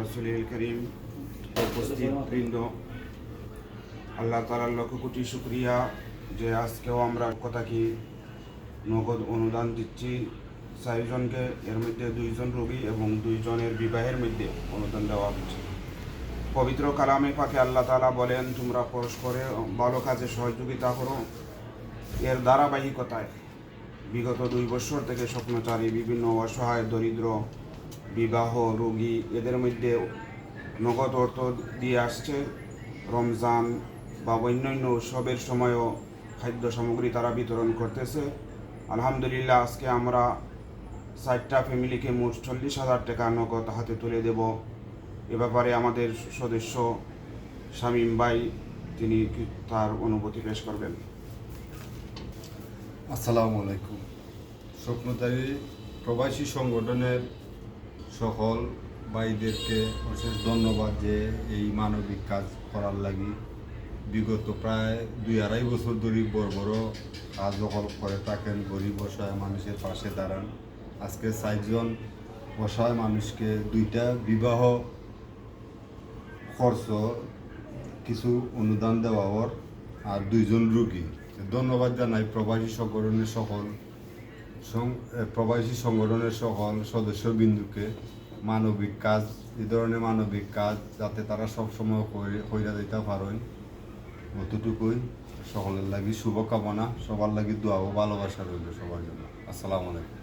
রসুলিল করিম উপস্থিত বৃন্দ, আল্লাহ তালার লক্ষ কোটি শুক্রিয়া যে আজকেও আমরা কথা কি নগদ অনুদান দিচ্ছি। চারজনকে এর মধ্যে দুইজন রোগী এবং দুইজনের বিবাহের মধ্যে অনুদান দেওয়া হচ্ছে। পবিত্র কালামে পাকে আল্লাহ তালা বলেন, তোমরা পরস্পরে ভালো কাজে সহযোগিতা করো। এর ধারাবাহিকতায় বিগত দুই বছর থেকে স্বপ্নচারী, বিভিন্ন অসহায়, দরিদ্র বিবাহ রোগী এদের মধ্যে নগদ অর্থ দিয়ে আসছে। রমজান বা অন্যান্য উৎসবের সময়ও খাদ্য সামগ্রী তারা বিতরণ করতেছে। আলহামদুলিল্লাহ, আজকে আমরা ষাটটা ফ্যামিলিকে মোট চল্লিশ হাজার টাকা নগদ হাতে তুলে দেব। এ ব্যাপারে আমাদের সদস্য শামীম ভাই, তিনি তার অনুভূতি পেশ করবেন? আসসালামু আলাইকুম। স্বপ্নতারী প্রবাসী সংগঠনের সকল ভাইদেরকে অশেষ ধন্যবাদ যে এই মানবিক কাজ করার লাগি। বিগত প্রায় দুই আড়াই বছর ধরে বড় বড় কাজ দখল করে থাকেন, গরিব অসহায় মানুষের পাশে দাঁড়ান। আজকে চারজন অসহায় মানুষকে দুইটা বিবাহ খরচ, কিছু অনুদান দেওয়া আর দুইজন রুগী। ধন্যবাদ জানাই প্রবাসী সংগঠনের সকল। প্রবাসী সংগঠনের সকল সদস্য বিন্দুকে মানবিক কাজ, এই ধরনের মানবিক কাজ যাতে তারা সবসময় হইয়া দিতে পারেন। অতটুকুই সকলের লাগি শুভকামনা, সবার লাগি দোয়া ও ভালোবাসা রইল সবার জন্য। আসসালামু আলাইকুম।